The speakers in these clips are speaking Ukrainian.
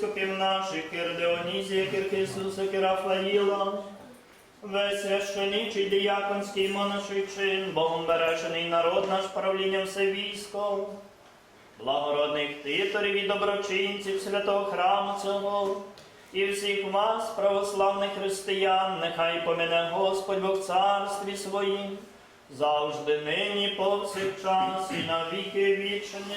Єпископів наших, Кир Дионізія, Кир Хисуса, Кир Рафаїла, весь священичий діяконський монаший чин, Богом бережений народ наш правлінням все військо, благородних титорів і доброчинців святого храму цього, і всіх вас, православних християн, нехай помине Господь Бог царстві своїм, завжди нині, повсякчас і на віки вічні.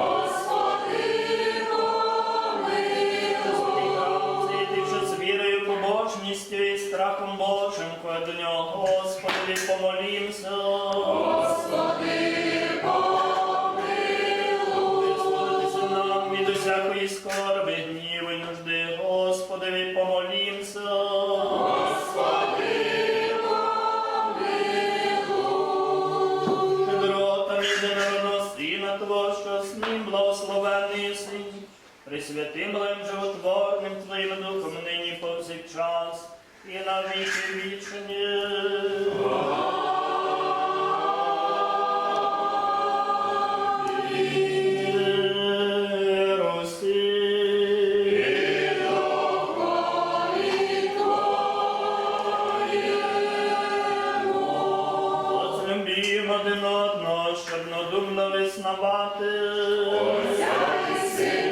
Кое до нього, Господи, помолімся. Визволитися нам від усякої скорби, гніву й нужди, Господи, помолімся. Господи, помилуй. Щедрота єдинородного Сина Твого, що з ним благословенний син, присвятим благим животворним Твоїм Духом нині і на віки вічні. Один одного, щоб надумно визнавати.